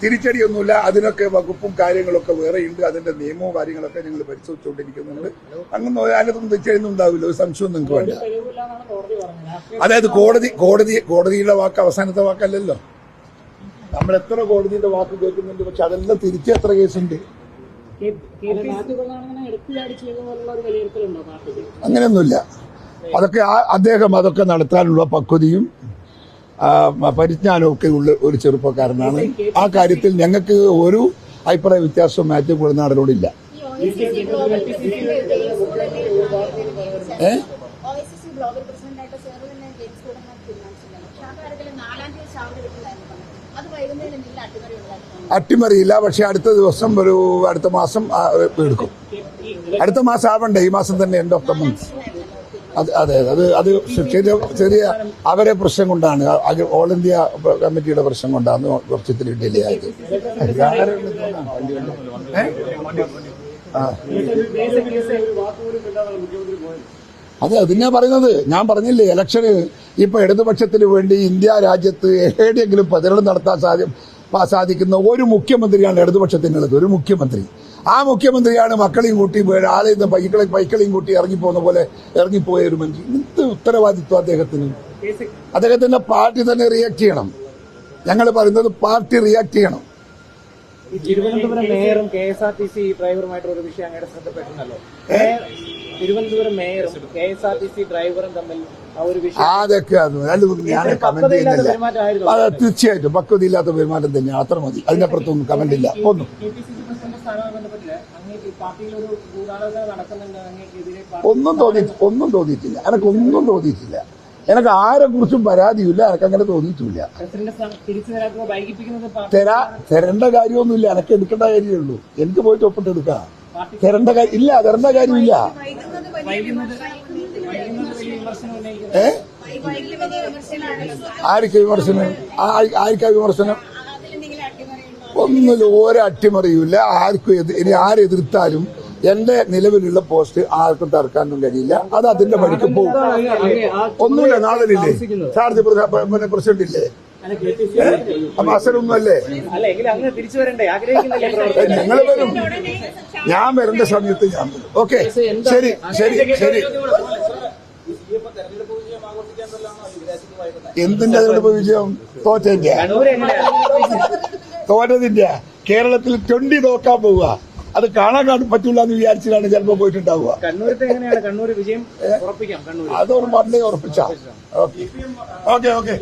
തിരിച്ചടിയൊന്നുമില്ല. അതിനൊക്കെ വകുപ്പും കാര്യങ്ങളൊക്കെ വേറെയുണ്ട്. അതിന്റെ നിയമവും കാര്യങ്ങളൊക്കെ ഞങ്ങൾ പരിശോധിച്ചുകൊണ്ടിരിക്കുന്നുണ്ട്. അങ്ങനെ അതിനകത്തൊന്നും തിരിച്ചടിയൊന്നും ഉണ്ടാവില്ല. ഒരു സംശയം നിങ്ങൾക്ക് വേണ്ട. അതായത് കോടതി കോടതി കോടതിയുടെ വാക്ക് അവസാനത്തെ വാക്കല്ലല്ലോ? നമ്മൾ എത്ര കോടതിയുടെ വാക്ക് കേൾക്കുന്നുണ്ട്? പക്ഷെ അതെല്ലാം തിരിച്ച് എത്ര കേസുണ്ട്? അങ്ങനെയൊന്നുമില്ല. അതൊക്കെ അദ്ദേഹം അതൊക്കെ നടത്താനുള്ള പക്വതയും ഒക്കെ ഉള്ള ഒരു ചെറുപ്പക്കാരനാണ്. ആ കാര്യത്തിൽ ഞങ്ങൾക്ക് ഒരു അഭിപ്രായ വ്യത്യാസവും മാത്യു കുഴനാടനോടില്ല ഏ അട്ടിമറിയില്ല പക്ഷെ അടുത്ത ദിവസം ഒരു അടുത്ത മാസം എടുക്കും. അടുത്ത മാസം ആവണ്ടേ? ഈ മാസം തന്നെ എൻഡ് ഓഫ് ദ മന്ത് അത് അതെ അത്. അത് ചെറിയ ചെറിയ അവരെ പ്രശ്നം കൊണ്ടാണ്. അത് ഓൾ ഇന്ത്യ കമ്മിറ്റിയുടെ പ്രശ്നം കൊണ്ടാണ് കുറച്ച് ഇത്തിരി ഡിലേ ആയത്? അതെ അത് ഞാൻ പറയുന്നത് ഞാൻ പറഞ്ഞില്ലേ ഇലക്ഷന് ഇപ്പൊ ഇടതുപക്ഷത്തിന് വേണ്ടി ഇന്ത്യ രാജ്യത്ത് എവിടെയെങ്കിലും പ്രതിരോധം നടത്താൻ സാധ്യം സാധിക്കുന്ന ഒരു മുഖ്യമന്ത്രിയാണ് ഇടതുപക്ഷത്തിനുള്ളത് ഒരു മുഖ്യമന്ത്രി. ആ മുഖ്യമന്ത്രിയാണ് മക്കളെയും കൂട്ടി ആളെയും പൈക്കളെ പൈക്കളെയും കൂട്ടി ഇറങ്ങിപ്പോകുന്ന പോലെ ഇറങ്ങിപ്പോയ ഒരു മന്ത്രി എന്ത് ഉത്തരവാദിത്വം അദ്ദേഹത്തിന്? അദ്ദേഹത്തിന്റെ പാർട്ടി തന്നെ റിയാക്ട് ചെയ്യണം. ഞങ്ങൾ പറയുന്നത് പാർട്ടി റിയാക്ട് ചെയ്യണം. Thiruvananthapuram മേയറും K S R T C ഡ്രൈവറുമായിട്ട് ഒരു വിഷയം അങ്ങയുടെ ശ്രദ്ധപ്പെട്ടിരുന്നല്ലോ Thiruvananthapuram മേയറും K S R T C ഡ്രൈവറും തമ്മിൽ അതൊക്കെ അത്. ഞാൻ കമന്റ് ചെയ്യുന്നില്ല. തീർച്ചയായിട്ടും പക്വതയില്ലാത്ത പെരുമാറ്റം തന്നെയാണ്. അത്ര മതി അതിനപ്പുറത്തൊന്നും കമന്റ് ഇല്ല. ഒന്നും ഒന്നും തോന്നി ഒന്നും തോന്നിയിട്ടില്ല. എനക്ക് ഒന്നും തോന്നിയിട്ടില്ല. എനക്ക് ആരെ കുറിച്ചും പരാതിയില്ല എനക്ക് അങ്ങനെ തോന്നിയിട്ടില്ല തരാ തരേണ്ട കാര്യമൊന്നുമില്ല. എനക്ക് എടുക്കേണ്ട കാര്യമേ ഉള്ളൂ എനിക്ക് പോയിട്ട് ഒപ്പിട്ട് എടുക്കാം. തരേണ്ട കാര്യം ഇല്ല തരേണ്ട കാര്യമില്ല. ഏ? ആർക്കാ വിമർശനം? ആ- ആർക്കാ വിമർശനം? ഒന്നിലും ഒരട്ടിമറിയില്ല ആർക്കും ഇനി ആരെതിർത്താലും എന്റെ നിലവിലുള്ള പോസ്റ്റ് ആർക്കും തറക്കാനൊന്നും കഴിയില്ല. അത് അതിന്റെ വഴിക്ക് പോകും. ഒന്നുമില്ല നാടനില്ലേ ചാർജ് പ്രസിഡന്റ് ഇല്ലേ അപ്പൊ അസലൊന്നും ഞങ്ങൾ വരും. ഞാൻ വരേണ്ട സമയത്ത് ഞാൻ വരും. ഓക്കെ ശരി ശരി ശരി. എന്തിന്റെ തെരഞ്ഞെടുപ്പ് വിജയം? തോറ്റേന്റെ തോറ്റതിന്റെ കേരളത്തിൽ ട്വന്റി നോക്കാൻ പോവുക. അത് കാണാൻ കാണാൻ പറ്റൂല എന്ന് വിചാരിച്ചിട്ടാണ് ചിലപ്പോ പോയിട്ടുണ്ടാവുക. അത് പണ്ടേ ഉറപ്പിച്ച. Okay okay.